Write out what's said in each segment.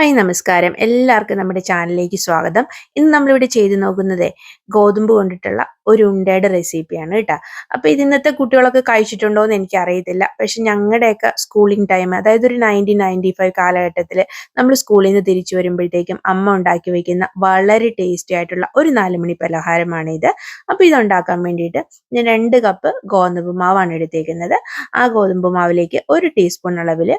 Hi നമസ്കാരം. എല്ലാവർക്കും നമ്മുടെ ചാനലിലേക്ക് സ്വാഗതം. ഇന്ന് നമ്മളിവിടെ ചെയ്തു നോക്കുന്നത് ഗോതമ്പ് കൊണ്ടിട്ടുള്ള ഒരു ഉണ്ടയുടെ റെസിപ്പിയാണ് കേട്ടോ. അപ്പോൾ ഇത് ഇന്നത്തെ കുട്ടികളൊക്കെ കഴിച്ചിട്ടുണ്ടോ എന്ന് എനിക്കറിയത്തില്ല. പക്ഷെ ഞങ്ങളുടെയൊക്കെ സ്കൂളിംഗ് ടൈം അതായത് ഒരു നയന്റീൻ നയന്റി ഫൈവ് കാലഘട്ടത്തിൽ നമ്മൾ സ്കൂളിൽ നിന്ന് തിരിച്ചു വരുമ്പോഴത്തേക്കും അമ്മ ഉണ്ടാക്കി വയ്ക്കുന്ന വളരെ ടേസ്റ്റി ആയിട്ടുള്ള ഒരു നാലുമണി പലഹാരമാണ് ഇത്. അപ്പോൾ ഇതുണ്ടാക്കാൻ വേണ്ടിയിട്ട് ഞാൻ രണ്ട് കപ്പ് ഗോതമ്പ് മാവാണ് എടുത്തേക്കുന്നത്. ആ ഗോതമ്പ് മാവിലേക്ക് ഒരു ടീസ്പൂൺ അളവിൽ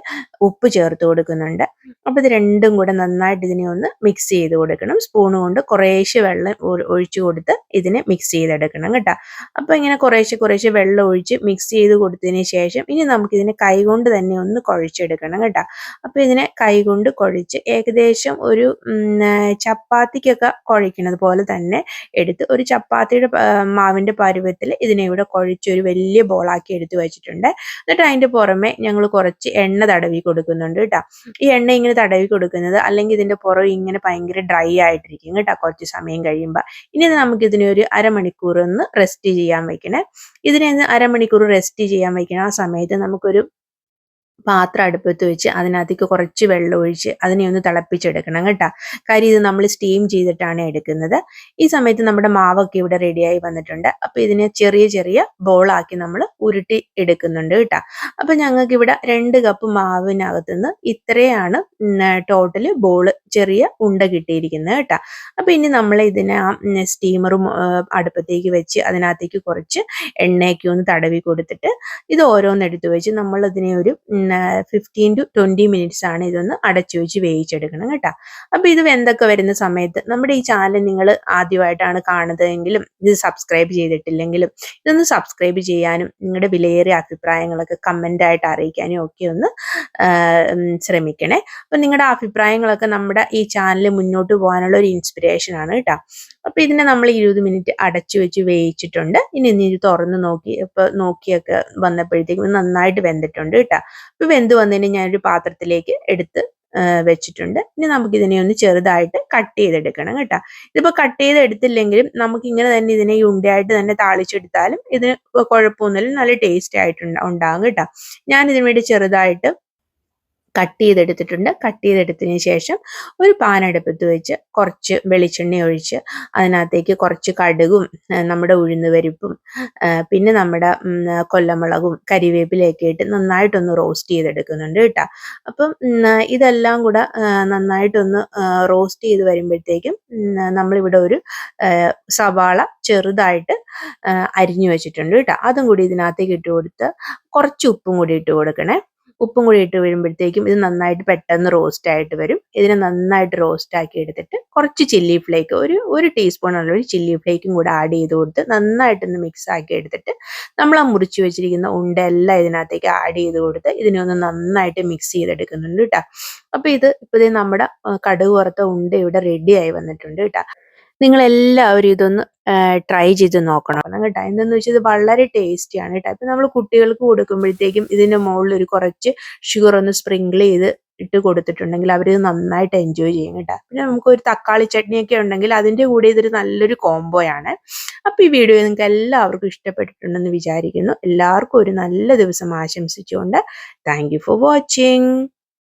ഉപ്പ് ചേർത്ത് കൊടുക്കുന്നുണ്ട്. അപ്പോൾ ഇത് രണ്ടും കൂടെ നന്നായിട്ട് ഇതിനെ ഒന്ന് മിക്സ് ചെയ്ത് കൊടുക്കണം. സ്പൂൺ കൊണ്ട് കുറേശ്ശെ വെള്ളം ഒഴിച്ചു കൊടുത്ത് ഇതിനെ മിക്സ് ചെയ്തെടുക്കണം. കേട്ടോ. അപ്പോൾ ഇങ്ങനെ കുറേശ്ശെ കുറേശ്ശെ വെള്ളം ഒഴിച്ച് മിക്സ് ചെയ്ത് കൊടുത്തതിന് ശേഷം ഇനി നമുക്ക് ഇതിനെ കൈകൊണ്ട് തന്നെ ഒന്ന് കുഴച്ചെടുക്കണം കേട്ടോ. അപ്പോൾ ഇതിനെ കൈകൊണ്ട് കുഴച്ച് ഏകദേശം ഒരു ചപ്പാത്തിക്കൊക്കെ കുഴയ്ക്കുന്നത് പോലെ തന്നെ എടുത്ത് ഒരു ചപ്പാത്തിയുടെ മാവിന്റെ പരുവത്തിൽ ഇതിനെ ഇവിടെ കുഴച്ച് ഒരു വലിയ ബോളാക്കി എടുത്ത് വെച്ചിട്ടുണ്ട്. എന്നിട്ട് അതിന്റെ പുറമെ ഞങ്ങൾ കുറച്ച് എണ്ണ തടവി കൊടുക്കുന്നുണ്ട് കേട്ടോ. ഈ എണ്ണ ഇങ്ങനെ തടവി കൊടുക്കുന്നത് അല്ലെങ്കിൽ ഇതിന്റെ പുറം ഇങ്ങനെ ഭയങ്കര ഡ്രൈ ആയിട്ടിരിക്കും കേട്ടോ കുറച്ച് സമയം കഴിയുമ്പോൾ ഇനി നമുക്ക് ഇതിനെ ഒരു അരമണിക്കൂർ ഒന്ന് റെസ്റ്റ് ചെയ്യാൻ വയ്ക്കണേ ഇതിനെ അരമണിക്കൂർ റെസ്റ്റ് ചെയ്യാൻ വയ്ക്കണം ആ സമയത്ത് നമുക്കൊരു പാത്രം അടുപ്പത്ത് വെച്ച് അതിനകത്തേക്ക് കുറച്ച് വെള്ളം ഒഴിച്ച് അതിനെ ഒന്ന് തിളപ്പിച്ചെടുക്കണം കേട്ടോ. കാര്യം ഇത് നമ്മൾ സ്റ്റീം ചെയ്തിട്ടാണ് എടുക്കുന്നത്. ഈ സമയത്ത് നമ്മുടെ മാവൊക്കെ ഇവിടെ റെഡിയായി വന്നിട്ടുണ്ട്. അപ്പോൾ ഇതിനെ ചെറിയ ചെറിയ ബോളാക്കി നമ്മൾ ഉരുട്ടി എടുക്കുന്നുണ്ട് കേട്ടോ. അപ്പോൾ ഞങ്ങൾക്ക് ഇവിടെ രണ്ട് കപ്പ് മാവിനകത്ത് നിന്ന് ഇത്രയാണ് ടോട്ടൽ ബോൾ ചെറിയ ഉണ്ട കിട്ടിയിരിക്കുന്നത് കേട്ടോ. അപ്പോൾ ഇനി നമ്മൾ ഇതിനെ ആ സ്റ്റീമറും അടുപ്പത്തേക്ക് വെച്ച് അതിനകത്തേക്ക് കുറച്ച് എണ്ണയൊക്കെ ഒന്ന് തടവി കൊടുത്തിട്ട് ഇത് ഓരോന്നെടുത്ത് വെച്ച് നമ്മൾ ഇതിനെ ഒരു ഫിഫ്റ്റീൻ ടു ട്വന്റി മിനിറ്റ്സ് ആണ് ഇതൊന്ന് അടച്ചു വെച്ച് വേവിച്ചെടുക്കണം കേട്ടോ. അപ്പോൾ ഇത് വെന്തൊക്കെ വരുന്ന സമയത്ത് നമ്മുടെ ഈ ചാനൽ നിങ്ങൾ ആദ്യമായിട്ടാണ് കാണുന്നതെങ്കിലും ഇത് സബ്സ്ക്രൈബ് ചെയ്തിട്ടില്ലെങ്കിലും ഇതൊന്ന് സബ്സ്ക്രൈബ് ചെയ്യാനും നിങ്ങളുടെ വിലയേറിയ അഭിപ്രായങ്ങളൊക്കെ കമന്റ് ആയിട്ട് അറിയിക്കാനും ഒക്കെ ഒന്ന് ശ്രമിക്കണേ. അപ്പം നിങ്ങളുടെ അഭിപ്രായങ്ങളൊക്കെ നമ്മുടെ ഈ ചാനൽ മുന്നോട്ട് പോകാനുള്ള ഒരു ഇൻസ്പിറേഷൻ ആണ് കേട്ടോ. അപ്പോൾ ഇതിനെ നമ്മൾ ഇരുപത് മിനിറ്റ് അടച്ചു വെച്ച് വേവിച്ചിട്ടുണ്ട്. ഇനി ഇനി തുറന്ന് നോക്കി ഇപ്പം നോക്കിയൊക്കെ വന്നപ്പോഴത്തേക്കും നന്നായിട്ട് വെന്തിട്ടുണ്ട് കേട്ടോ. വെന്ത് വന്നതിന് ഞാനൊരു പാത്രത്തിലേക്ക് എടുത്ത് വെച്ചിട്ടുണ്ട്. ഇനി നമുക്ക് ഇതിനെ ഒന്ന് ചെറുതായിട്ട് കട്ട് ചെയ്തെടുക്കണം കേട്ടോ. ഇതിപ്പോ കട്ട് ചെയ്തെടുത്തില്ലെങ്കിലും നമുക്ക് ഇങ്ങനെ തന്നെ ഇതിനെ ഉണ്ടയായിട്ട് തന്നെ താളിച്ചെടുത്താലും ഇതിന് കുഴപ്പമൊന്നുമില്ല നല്ല ടേസ്റ്റ് ആയിട്ട് ഉണ്ടാകും കേട്ടോ. ഞാൻ ഇതിനു വേണ്ടി ചെറുതായിട്ട് കട്ട് ചെയ്തെടുത്തിട്ടുണ്ട്. കട്ട് ചെയ്തെടുത്തതിന് ശേഷം ഒരു പാനടുപ്പത്ത് വെച്ച് കുറച്ച് വെളിച്ചെണ്ണ ഒഴിച്ച് അതിനകത്തേക്ക് കുറച്ച് കടുകും നമ്മുടെ ഉഴുന്ന് പരിപ്പും പിന്നെ നമ്മുടെ കൊല്ലമുളകും കരിവേപ്പിലയൊക്കെ ഇട്ട് നന്നായിട്ടൊന്ന് റോസ്റ്റ് ചെയ്തെടുക്കുന്നുണ്ട് കേട്ടോ. അപ്പം ഇതെല്ലാം കൂടെ നന്നായിട്ടൊന്ന് റോസ്റ്റ് ചെയ്ത് വരുമ്പോഴത്തേക്കും നമ്മളിവിടെ ഒരു സവാള ചെറുതായിട്ട് അരിഞ്ഞു വെച്ചിട്ടുണ്ട് കേട്ടോ. അതും കൂടി ഇതിനകത്തേക്ക് ഇട്ട് കൊടുത്ത് കുറച്ച് ഉപ്പും കൂടി ഇട്ട് കൊടുക്കണേ. ഉപ്പും കൂടി ഇട്ട് വരുമ്പോഴത്തേക്കും ഇത് നന്നായിട്ട് പെട്ടെന്ന് റോസ്റ്റ് ആയിട്ട് വരും. ഇതിനെ നന്നായിട്ട് റോസ്റ്റ് ആക്കി എടുത്തിട്ട് കുറച്ച് ചില്ലി ഫ്ലേക്ക് ഒരു ഒരു ടീസ്പൂൺ ഉള്ള ഒരു ചില്ലി ഫ്ലേക്കും കൂടെ ആഡ് ചെയ്ത് കൊടുത്ത് നന്നായിട്ടൊന്ന് മിക്സ് ആക്കി എടുത്തിട്ട് നമ്മൾ ആ മുറിച്ച് വെച്ചിരിക്കുന്ന ഉണ്ട എല്ലാം ഇതിനകത്തേക്ക് ആഡ് ചെയ്ത് കൊടുത്ത് ഇതിനെ ഒന്ന് നന്നായിട്ട് മിക്സ് ചെയ്തെടുക്കുന്നുണ്ട് കേട്ടോ അപ്പോൾ ഇത് ഇപ്പോൾ നമ്മുടെ കടുക് വറുത്ത ഉണ്ട ഇവിടെ റെഡി ആയി വന്നിട്ടുണ്ട് കേട്ടോ നിങ്ങൾ എല്ലാവരും ഇതൊന്ന് ട്രൈ ചെയ്ത് നോക്കണം. കേട്ടോ എന്തെന്ന് വെച്ചാൽ ഇത് വളരെ ടേസ്റ്റിയാണ് കേട്ടോ. ഇപ്പം നമ്മൾ കുട്ടികൾക്ക് കൊടുക്കുമ്പോഴത്തേക്കും ഇതിന്റെ മുകളിൽ ഒരു കുറച്ച് ഷുഗർ ഒന്ന് സ്പ്രിങ്കിൾ ചെയ്ത് ഇട്ട് കൊടുത്തിട്ടുണ്ടെങ്കിൽ അവർ ഇത് നന്നായിട്ട് എൻജോയ് ചെയ്യും കേട്ടോ. പിന്നെ നമുക്ക് ഒരു തക്കാളി ചട്നിയൊക്കെ ഉണ്ടെങ്കിൽ അതിന്റെ കൂടെ ഇതൊരു നല്ലൊരു കോംബോയാണ് അപ്പോൾ ഈ വീഡിയോ നിങ്ങൾക്ക് എല്ലാവർക്കും ഇഷ്ടപ്പെട്ടിട്ടുണ്ടെന്ന് വിചാരിക്കുന്നു. എല്ലാവർക്കും ഒരു നല്ല ദിവസം ആശംസിച്ചുകൊണ്ട് താങ്ക് ഫോർ വാച്ചിങ്